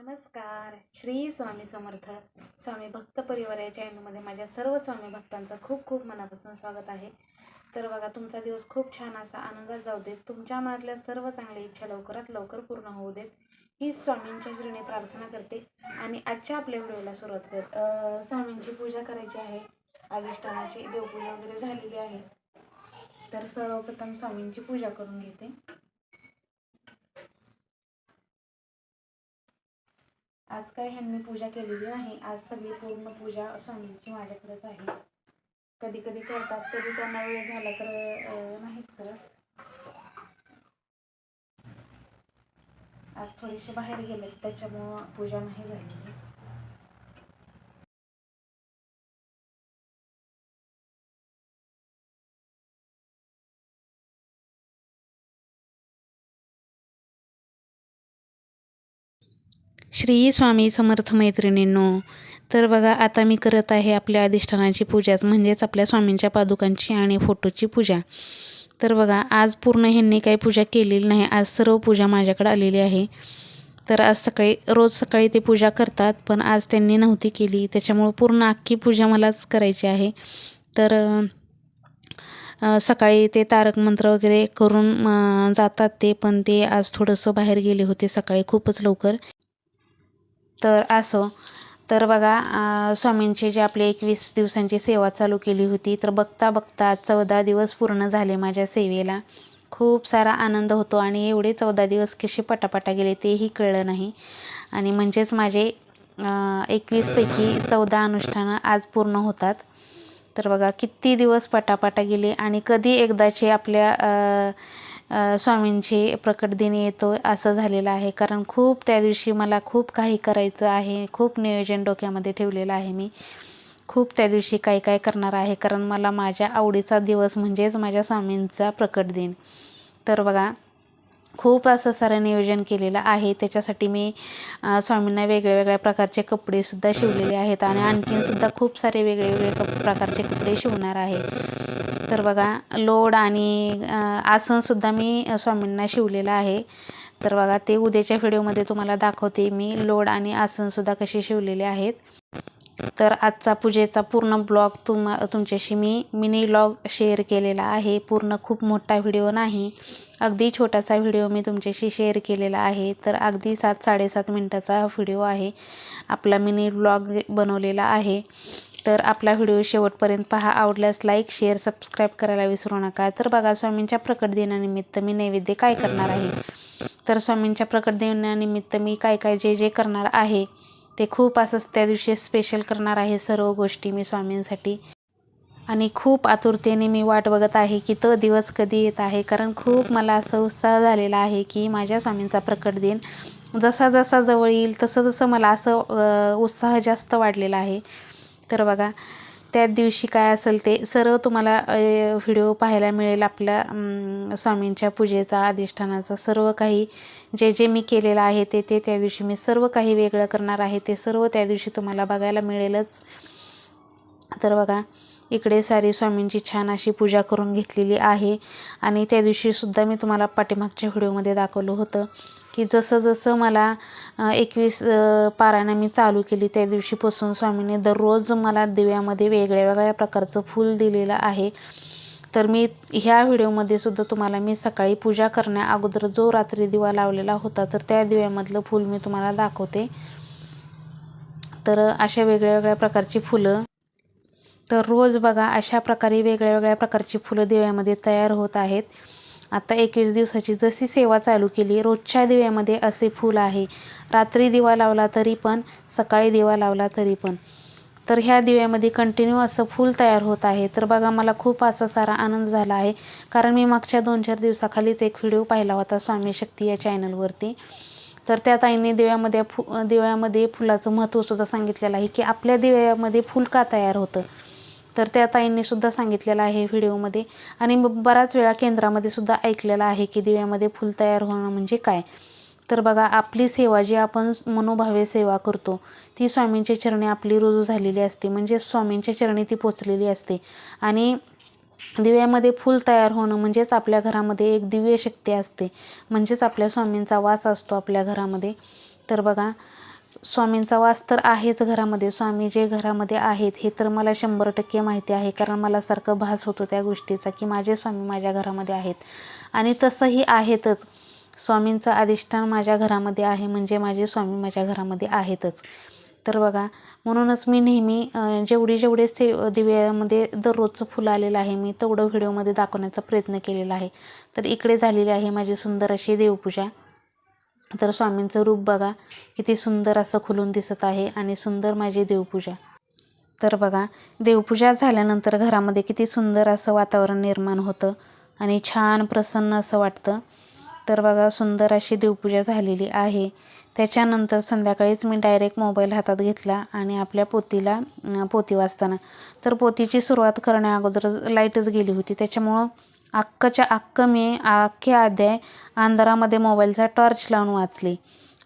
नमस्कार. श्री स्वामी समर्थ. स्वामी भक्त परिवार या चॅनलमध्ये माझ्या सर्व स्वामी भक्तांचं खूप खूप मनापासून स्वागत आहे. तर बघा तुमचा दिवस खूप छान असा आनंदात जाऊ देत. तुमच्या मनातल्या सर्व चांगल्या इच्छा लवकरात लवकर पूर्ण होऊ देत. ही स्वामींच्या श्रीने प्रार्थना करते आणि आजच्या आपल्या व्हिडिओला सुरुवात कर स्वामींची पूजा करायची आहे. अधिष्ठानाची देवपूजा वगैरे झालेली आहे. तर सर्वप्रथम स्वामींची पूजा करून घेते. आज काय ह्यांनी पूजा केलेली नाही. आज सगळी पूर्ण पूजा स्वामींची माझ्याकडेच आहे. कधी कधी करतात कधी त्यांना वेळ झाला तर नाहीत करत. आज थोडीशी बाहेर गेलेत त्याच्यामुळं पूजा नाही झालेली. श्री स्वामी समर्थ मैत्रिणींनो तर बघा आता मी करत आहे आपल्या अधिष्ठानाची पूजाच म्हणजेच आपल्या स्वामींच्या पादुकांची आणि फोटोची पूजा. तर बघा आज पूर्ण ह्यांनी काही पूजा केलेली नाही आज सर्व पूजा माझ्याकडे आलेली आहे. तर आज सकाळी रोज सकाळी ते पूजा करतात पण आज त्यांनी नव्हती केली त्याच्यामुळं पूर्ण अख्खी पूजा मलाच करायची आहे. तर सकाळी ते तारक मंत्र वगैरे करून जातात ते पण ते आज थोडंसं बाहेर गेले होते सकाळी खूपच लवकर. तर असो. तर बघा स्वामींची स्वामींचे जे आपले एकवीस दिवसांची सेवा चालू केली होती तर बघता बघता चौदा दिवस पूर्ण झाले माझ्या सेवेला. खूप सारा आनंद होतो आणि एवढे चौदा दिवस कसे पटापटा गेले तेही कळलं नाही. आणि म्हणजेच माझे एकवीसपैकी चौदा अनुष्ठानं आज पूर्ण होतात. तर बघा किती दिवस पटापटा गेले आणि कधी एकदाचे आपल्या स्वामींचे प्रकट दिन येतो असं झालेलं आहे. कारण खूप त्या दिवशी मला खूप काही करायचं आहे. खूप नियोजन डोक्यामध्ये ठेवलेलं आहे मी. खूप त्या दिवशी काय काय करणार आहे. कारण मला माझ्या आवडीचा दिवस म्हणजेच माझ्या स्वामींचा प्रकट दिन. तर बघा खूप असं सारं नियोजन केलेलं आहे. त्याच्यासाठी मी स्वामींना वेगळ्या वेगळ्या प्रकारचे कपडेसुद्धा शिवलेले आहेत. आणि आणखीनसुद्धा खूप सारे वेगळे वेगळे कप प्रकारचे कपडे शिवणार आहे. तर बघा लोड आणि आसनसुद्धा मी स्वामींना शिवलेलं आहे. तर बघा ते उद्याच्या व्हिडिओमध्ये तुम्हाला दाखवते मी लोड आणि आसनसुद्धा कसे शिवलेले आहेत. तर आजचा पूजेचा पूर्ण ब्लॉग तुम तुमच्याशी मी मिनी ब्लॉग शेअर केलेला आहे. पूर्ण खूप मोठा व्हिडिओ नाही अगदी छोटासा व्हिडिओ मी तुमच्याशी शेअर केलेला आहे. तर अगदी सात साडेसात मिनटाचा व्हिडिओ आहे. आपला मिनी ब्लॉग बनवलेला आहे. तर आपला व्हिडिओ शेवटपर्यंत पहा. आवडल्यास लाईक शेअर सबस्क्राईब करायला विसरू नका. तर बघा स्वामींच्या प्रकट दिनानिमित्त मी नैवेद्य काय करणार आहे? तर स्वामींच्या प्रकट दिनानिमित्त मी काय काय जे जे करणार आहे ते खूप असंच त्या दिवशी स्पेशल करणार आहे सर्व गोष्टी मी स्वामींसाठी. आणि खूप आतुरतेने मी वाट बघत आहे की तो दिवस कधी येत आहे. कारण खूप मला असं उत्साह झालेला आहे की माझ्या स्वामींचा प्रकट दिन जसा जसा जवळ येईल तसं तसं मला असं उत्साह जास्त वाढलेला आहे. तर बघा त्याच दिवशी काय असेल ते सर्व तुम्हाला व्हिडिओ पाहायला मिळेल आपल्या स्वामींच्या पूजेचा अधिष्ठानाचा. सर्व काही जे जे मी केलेलं आहे ते ते त्या दिवशी मी सर्व काही वेगळं करणार आहे ते सर्व त्या दिवशी तुम्हाला बघायला मिळेलच. तर बघा इकडे सारी स्वामींची छान अशी पूजा करून घेतलेली आहे. आणि त्या दिवशीसुद्धा मी तुम्हाला पाठीमागच्या व्हिडिओमध्ये दाखवलं होतं की जसं जसं मला एकवीस पारायणं मी चालू केली त्या दिवशीपासून स्वामीने दररोज मला दिव्यामध्ये वेगळ्या वेगळ्या प्रकारचं फूल दिलेलं आहे. तर मी ह्या व्हिडिओमध्ये सुद्धा तुम्हाला मी सकाळी पूजा करण्या अगोदर जो रात्री दिवा लावलेला होता तर त्या दिव्यामधलं फूल मी तुम्हाला दाखवते. तर अशा वेगळ्या वेगळ्या प्रकारची फुलं तर रोज बघा अशा प्रकारे वेगळ्या वेगळ्या प्रकारची फुलं दिव्यामध्ये तयार होत आहेत. आता एकवीस दिवसाची जशी सेवा चालू केली रोजच्या दिव्यामध्ये असे फूल आहे. रात्री दिवा लावला तरी पण सकाळी दिवा लावला तरी पण. तर ह्या दिव्यामध्ये कंटिन्यू असं फूल तयार होत आहे. तर बघा मला खूप असा सारा आनंद झाला आहे. कारण मी मागच्या दोन चार दिवसाखालीच एक व्हिडिओ पाहिला होता स्वामी शक्ती या चॅनलवरती. तर त्या ताईंनी दिव्यामध्ये फु दिव्यामध्ये फुलाचं महत्त्वसुद्धा सांगितलेलं आहे की आपल्या दिव्यामध्ये फूल का तयार होतं? तर त्या ताईंनी सुद्धा सांगितलेलं आहे व्हिडिओमध्ये. आणि ब- बराच वेळा केंद्रामध्ये सुद्धा ऐकलेलं आहे की दिव्यामध्ये फूल तयार होणं म्हणजे काय? तर बघा आपली सेवा जी आपण मनोभावे सेवा करतो ती स्वामींच्या चरणी आपली रुजू झालेली असते. म्हणजे स्वामींच्या चरणी ती पोचलेली असते. आणि दिव्यामध्ये फूल तयार होणं म्हणजेच आपल्या घरामध्ये एक दिव्य शक्ती असते. म्हणजेच आपल्या स्वामींचा वास असतो आपल्या घरामध्ये. तर बघा स्वामींचा वास तर आहेच घरामध्ये. स्वामी जे घरामध्ये आहेत हे तर मला शंभर टक्के माहिती आहे. कारण मला सारखं भास होतो त्या गोष्टीचा की माझे स्वामी माझ्या घरामध्ये आहेत. आणि तसंही आहेतच. स्वामींचं अधिष्ठान माझ्या घरामध्ये आहे म्हणजे माझे स्वामी माझ्या घरामध्ये आहेतच. तर बघा म्हणूनच मी नेहमी जेवढे जेवढी जेवढे से दिव्यामध्ये दररोजचं फुलं आलेलं आहे मी तेवढं व्हिडिओमध्ये दाखवण्याचा प्रयत्न केलेला आहे. तर इकडे झालेली आहे माझी सुंदर अशी देवपूजा. तर स्वामींचं रूप बघा. किती सुंदर असं खुलून दिसत आहे आणि सुंदर माझी देवपूजा. तर बघा देवपूजा झाल्यानंतर घरामध्ये किती सुंदर असं वातावरण निर्माण होतं आणि छान प्रसन्न असं वाटतं. तर बघा सुंदर अशी देवपूजा झालेली आहे. त्याच्यानंतर संध्याकाळीच मी डायरेक्ट मोबाईल हातात घेतला आणि आपल्या पोतीला पोती वाचताना तर पोतीची सुरुवात करण्या अगोदर लाईटच गेली होती. त्याच्यामुळं अख्खच्या अख्खं मी अख्खे अध्याय अंधारामध्ये मोबाईलचा टॉर्च लावून वाचले.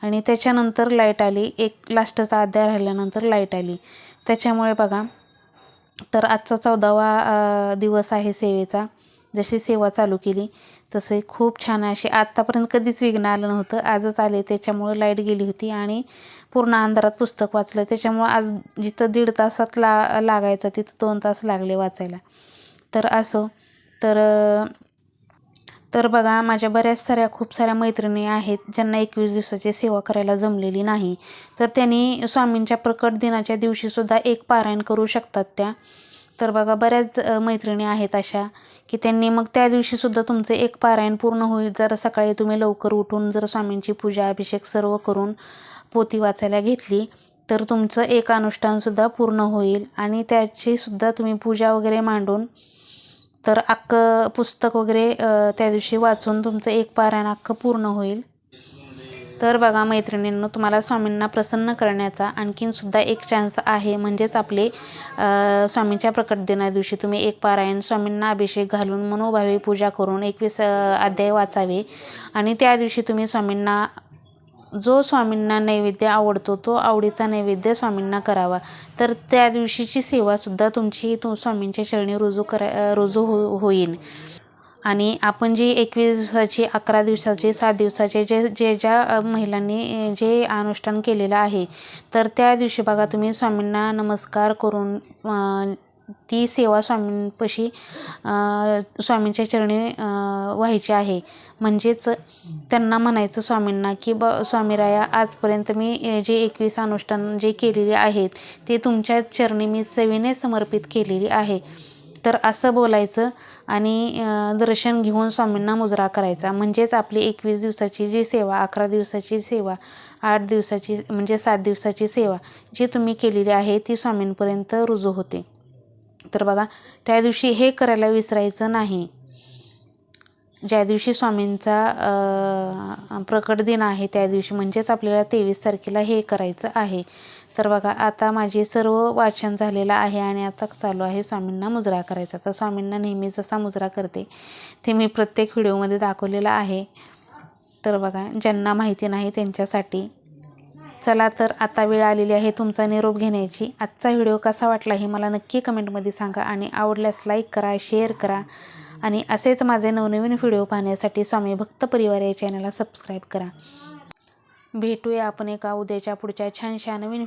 आणि त्याच्यानंतर लाइट आली. एक लास्टचा अध्याय राहिल्यानंतर लाइट आली. त्याच्यामुळे बघा तर आजचा चौदावा दिवस आहे सेवेचा. जशी सेवा चालू केली तसे खूप छान अशी आत्तापर्यंत कधीच विघ्न आलं नव्हतं. आजच आले. त्याच्यामुळे लाइट गेली होती आणि पूर्ण अंधारात पुस्तक वाचलं. त्याच्यामुळं आज जिथं दीड तासात ला लागायचं तिथं दोन तास लागले वाचायला. तर असो तर तर बघा माझ्या बऱ्याच साऱ्या खूप साऱ्या मैत्रिणी आहेत ज्यांना एकवीस दिवसाची सेवा करायला जमलेली नाही. तर त्यांनी स्वामींच्या प्रकट दिनाच्या दिवशीसुद्धा एक पारायण करू शकतात त्या. तर बघा बऱ्याच मैत्रिणी आहेत अशा की त्यांनी मग त्या दिवशीसुद्धा तुमचं एक पारायण पूर्ण होईल. जर सकाळी तुम्ही लवकर उठून जर स्वामींची पूजा अभिषेक सर्व करून पोती वाचायला घेतली तर तुमचं एक अनुष्ठानसुद्धा पूर्ण होईल. आणि त्याचीसुद्धा तुम्ही पूजा वगैरे मांडून तर अख्खं पुस्तक वगैरे त्या दिवशी वाचून तुमचं एक पारायण अख्खं पूर्ण होईल. तर बघा मैत्रिणींनो तुम्हाला स्वामींना प्रसन्न करण्याचा आणखीनसुद्धा एक चान्स आहे. म्हणजेच आपले स्वामींच्या प्रकट दिना दिवशी तुम्ही एक पारायण स्वामींना अभिषेक घालून मनोभावे पूजा करून एकवीस अध्याय वाचावे. आणि त्या दिवशी तुम्ही स्वामींना जो स्वामींना नैवेद्य आवडतो तो आवडीचा नैवेद्य स्वामींना करावा. तर त्या दिवशीची सेवासुद्धा तुमची तू स्वामींच्या चरणी रुजू करा रुजू हो होईल. आणि आपण जी एकवीस दिवसाची अकरा दिवसाची सात दिवसाचे जे जे ज्या महिलांनी जे अनुष्ठान केलेलं आहे तर त्या दिवशी बघा तुम्ही स्वामींना नमस्कार करून ती सेवा स्वामींपाशी स्वामींच्या चरणी व्हायची आहे. म्हणजेच त्यांना म्हणायचं स्वामींना की ब स्वामीराया आजपर्यंत मी जे एकवीस अनुष्ठान जे केलेले आहेत ते तुमच्या चरणी मी सेवेने समर्पित केलेली आहे. तर असं बोलायचं आणि दर्शन घेऊन स्वामींना मुजरा करायचा. म्हणजेच आपली एकवीस दिवसाची जी सेवा अकरा दिवसाची सेवा आठ दिवसाची म्हणजे सात दिवसाची सेवा जी तुम्ही केलेली आहे ती स्वामींपर्यंत रुजू होते. तर बघा त्या दिवशी हे करायला विसरायचं नाही. ज्या दिवशी स्वामींचा प्रकट दिन आहे त्या दिवशी म्हणजेच आपल्याला तेवीस तारखेला हे करायचं आहे. तर बघा आता माझे सर्व वाचन झालेलं आहे आणि आता चालू आहे स्वामींना मुजरा करायचा. तर स्वामींना नेहमी जसा मुजरा करते ते मी प्रत्येक व्हिडिओमध्ये दाखवलेलं आहे. तर बघा ज्यांना माहिती नाही त्यांच्यासाठी चला तर आता वेळ आलेली आहे तुमचा निरोप घेण्याची. आजचा व्हिडिओ कसा वाटला हे मला नक्की कमेंटमध्ये सांगा आणि आवडल्यास लाईक करा शेअर करा. आणि असेच माझे नवनवीन व्हिडिओ पाहण्यासाठी स्वामी भक्त परिवार या चॅनलला सबस्क्राईब करा. भेटूया आपण एका उद्याच्या पुढच्या छानशा नवीन